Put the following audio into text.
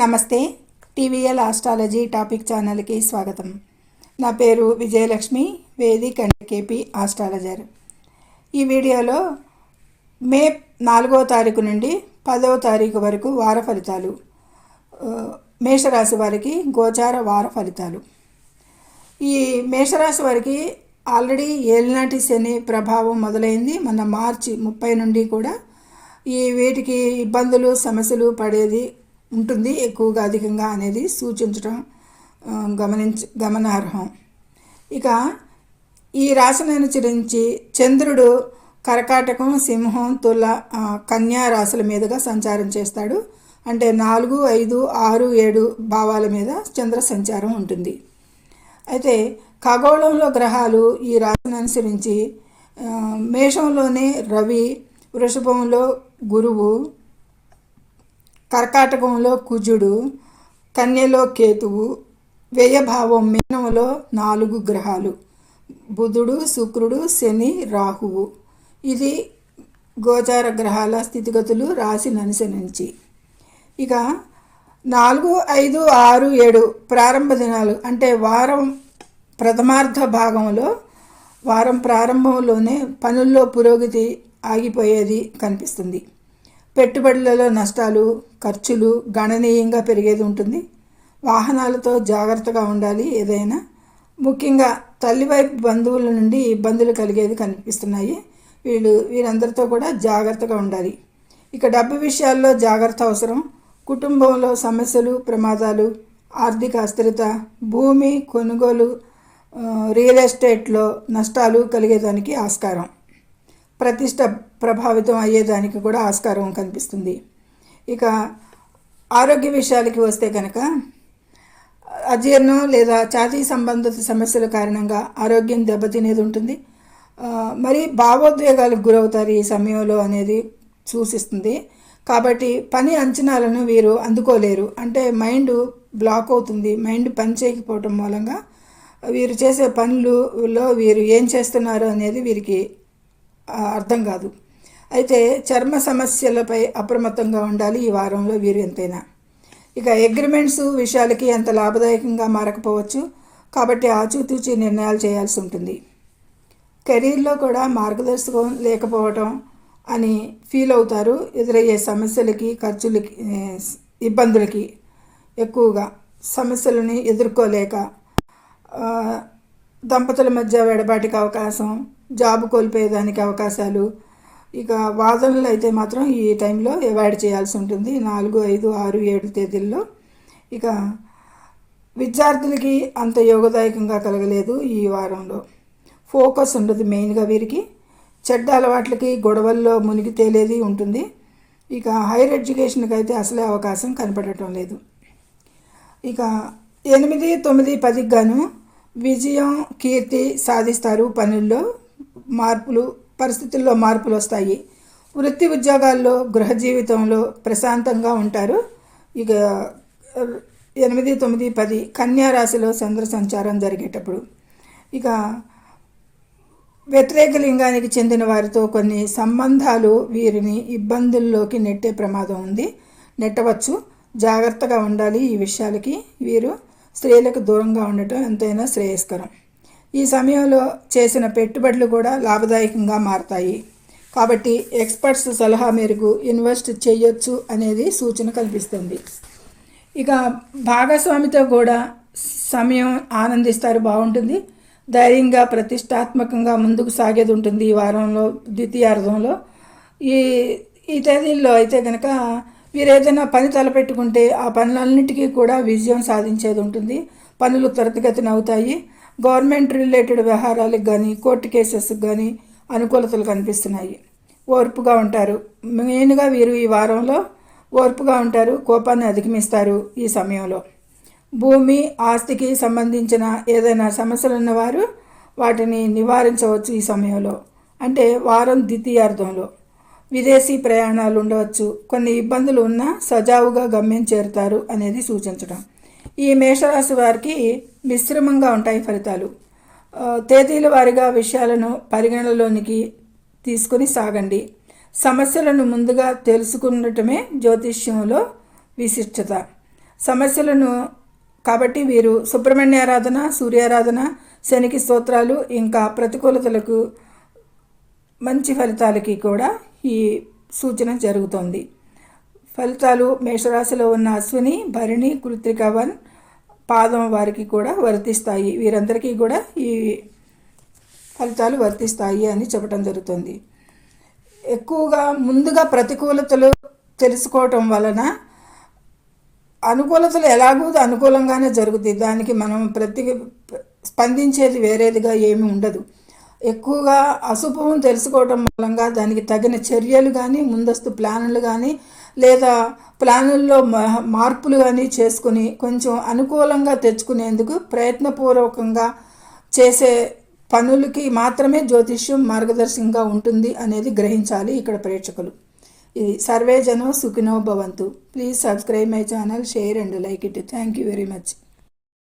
నమస్తే TVL astrology topic ఛానల్కి స్వాగతం. నా పేరు Vijayalakshmi Vedic and KP astrologer. ఈ వీడియోలో మే నాలుగో తారీఖు నుండి పదవ తారీఖు వరకు వార ఫలితాలు మేషరాశి వారికి గోచార వార ఫలితాలు. ఈ మేషరాశి వారికి ఆల్రెడీ ఏలినాటి శని ప్రభావం మొదలైంది. మన మార్చి ముప్పై నుండి కూడా ఈ వీటికి ఇబ్బందులు సమస్యలు పడేది ఉంటుంది ఎక్కువగా అధికంగా అనేది సూచించడం గమనించ గమనార్హం. ఇక ఈ రాశిని అనుసరించి చంద్రుడు కర్కాటకం సింహం తుల కన్యా రాశుల మీదుగా సంచారం చేస్తాడు. అంటే నాలుగు ఐదు ఆరు ఏడు భావాల మీద చంద్ర సంచారం ఉంటుంది. అయితే ఖగోళంలో గ్రహాలు ఈ రాశిని అనుసరించి మేషంలోనే రవి వృషభంలో గురువు కర్కాటకంలో కుజుడు కన్యలో కేతువు వ్యయభావం మీనంలో నాలుగు గ్రహాలు బుధుడు శుక్రుడు శని రాహువు. ఇది గోచార గ్రహాల స్థితిగతులు రాశిని అనుసరించి ఇక నాలుగు ఐదు ఆరు ఏడు ప్రారంభ దినాలు అంటే వారం ప్రథమార్థ భాగంలో వారం ప్రారంభంలోనే పనుల్లో పురోగతి ఆగిపోయేది కనిపిస్తుంది. పెట్టుబడులలో నష్టాలు ఖర్చులు గణనీయంగా పెరిగేది ఉంటుంది. వాహనాలతో జాగ్రత్తగా ఉండాలి ఏదైనా. ముఖ్యంగా తల్లి వైపు బంధువుల నుండి ఇబ్బందులు కలిగేది కనిపిస్తున్నాయి. వీళ్ళు వీరందరితో కూడా జాగ్రత్తగా ఉండాలి. ఇక డబ్బు విషయాల్లో జాగ్రత్త అవసరం. కుటుంబంలో సమస్యలు ప్రమాదాలు ఆర్థిక అస్థిరత భూమి కొనుగోలు రియల్ ఎస్టేట్లో నష్టాలు కలిగేదానికి ఆస్కారం. ప్రతిష్ట ప్రభావితం అయ్యేదానికి కూడా ఆస్కారం కనిపిస్తుంది. ఇక ఆరోగ్య విషయాలకి వస్తే కనుక అజీర్ణం లేదా ఛాతీ సంబంధిత సమస్యల కారణంగా ఆరోగ్యం దెబ్బతినేది ఉంటుంది. మరి భావోద్వేగాలకు గురవుతారు ఈ సమయంలో అనేది సూచిస్తుంది. కాబట్టి పని అంచనాలను వీరు అందుకోలేరు. అంటే మైండ్ బ్లాక్ అవుతుంది. మైండ్ పని చేయకపోవటం మూలంగా వీరు చేసే పనులలో వీరు ఏం చేస్తున్నారు అనేది వీరికి అర్థం కాదు. అయితే చర్మ సమస్యలపై అప్రమత్తంగా ఉండాలి ఈ వారంలో వీరు ఎంతైనా. ఇక అగ్రిమెంట్స్ విషయాలకి అంత లాభదాయకంగా మారకపోవచ్చు. కాబట్టి ఆచూతూచి నిర్ణయాలు చేయాల్సి ఉంటుంది. కెరీర్లో కూడా మార్గదర్శకం లేకపోవటం అని ఫీల్ అవుతారు. ఎదురయ్యే సమస్యలకి ఖర్చులకి ఇబ్బందులకి ఎక్కువగా సమస్యలని ఎదుర్కోలేక దంపతుల మధ్య వెడబాటికి అవకాశం జాబ్ కోల్పోయేదానికి అవకాశాలు. ఇక వాదనలు అయితే మాత్రం ఈ టైంలో అవాయిడ్ చేయాల్సి ఉంటుంది. నాలుగు ఐదు ఆరు ఏడు తేదీల్లో. ఇక విద్యార్థులకి అంత యోగదాయకంగా కలగలేదు ఈ వారంలో. ఫోకస్ ఉండదు మెయిన్గా వీరికి. చెడ్డ అలవాట్లకి గొడవల్లో మునిగి తేలేది ఉంటుంది. ఇక హైయర్ ఎడ్యుకేషన్కి అయితే అసలే అవకాశం కనపడటం లేదు. ఇక ఎనిమిది తొమ్మిది పదికి గాను విజయం కీర్తి సాధిస్తారు పనుల్లో. మార్పులు పరిస్థితుల్లో మార్పులు వస్తాయి. వృత్తి ఉద్యోగాల్లో గృహ జీవితంలో ప్రశాంతంగా ఉంటారు. ఇక ఎనిమిది తొమ్మిది పది కన్యారాశిలో చంద్ర సంచారం జరిగేటప్పుడు. ఇక వ్యతిరేక లింగానికి చెందిన వారితో కొన్ని సంబంధాలు వీరిని ఇబ్బందుల్లోకి నెట్టే ప్రమాదం ఉంది. నెట్టవచ్చు. జాగ్రత్తగా ఉండాలి ఈ విషయాలకి వీరు. స్త్రీలకు దూరంగా ఉండటం ఎంతైనా శ్రేయస్కరం. ఈ సమయంలో చేసిన పెట్టుబడులు కూడా లాభదాయకంగా మారతాయి. కాబట్టి ఎక్స్పర్ట్స్ సలహా మేరకు ఇన్వెస్ట్ చేయొచ్చు అనేది సూచన కల్పిస్తుంది. ఇక భాగస్వామితో కూడా సమయం ఆనందిస్తారు బాగుంటుంది. ధైర్యంగా ప్రతిష్టాత్మకంగా ముందుకు సాగేది ఉంటుంది ఈ వారంలో ద్వితీయార్థంలో ఈ ఈ తేదీల్లో అయితే కనుక మీరు ఏదైనా పని తలపెట్టుకుంటే ఆ పనులన్నిటికీ కూడా విజయం సాధించేది ఉంటుంది. పనులు త్వరితగతిన అవుతాయి. గవర్నమెంట్ రిలేటెడ్ వ్యవహారాలకు కానీ కోర్టు కేసెస్కి కానీ అనుకూలతలు కనిపిస్తున్నాయి. ఓర్పుగా ఉంటారు. మెయిన్గా వీరు ఈ వారంలో ఓర్పుగా ఉంటారు కోపాన్ని అధిగమిస్తారు ఈ సమయంలో. భూమి ఆస్తికి సంబంధించిన ఏదైనా సమస్యలు ఉన్నవారు వాటిని నివారించవచ్చు ఈ సమయంలో. అంటే వారం ద్వితీయార్థంలో విదేశీ ప్రయాణాలు ఉండవచ్చు. కొన్ని ఇబ్బందులు ఉన్నా సజావుగా గమ్యం చేరుతారు అనేది సూచించడం. ఈ మేషరాశి వారికి మిశ్రమంగా ఉంటాయి ఫలితాలు. తేదీల వారీగా విషయాలను పరిగణలోనికి తీసుకొని సాగండి. సమస్యలను ముందుగా తెలుసుకుండటమే జ్యోతిష్యంలో విశిష్టత. సమస్యలను కాబట్టి వీరు సుబ్రహ్మణ్య ఆరాధన సూర్యారాధన శనికి స్తోత్రాలు ఇంకా ప్రతికూలతలకు మంచి ఫలితాలకి కూడా ఈ సూచన జరుగుతోంది. ఫలితాలు మేషరాశిలో ఉన్న అశ్విని భరిణి కృత్రిక వన్ పాదం వారికి కూడా వర్తిస్తాయి. వీరందరికీ కూడా ఈ ఫలితాలు వర్తిస్తాయి అని చెప్పడం జరుగుతుంది. ఎక్కువగా ముందుగా ప్రతికూలతలు తెలుసుకోవటం వలన అనుకూలతలు ఎలాగూ అనుకూలంగానే జరుగుతాయి. దానికి మనం ప్రతి స్పందించేది వేరేదిగా ఏమి ఉండదు. ఎక్కువగా అశుభం తెలుసుకోవటం మూలంగా దానికి తగిన చర్యలు కానీ ముందస్తు ప్లాన్లు కానీ లేదా ప్లానుల్లో మార్పులు కానీ చేసుకుని కొంచెం అనుకూలంగా తెచ్చుకునేందుకు ప్రయత్నపూర్వకంగా చేసే పనులకి మాత్రమే జ్యోతిష్యం మార్గదర్శకంగా ఉంటుంది అనేది గ్రహించాలి ఇక్కడ ప్రేక్షకులు. ఇది సర్వే జనం సుఖినో భవంతు. Please subscribe my channel share and like it. Thank you very much.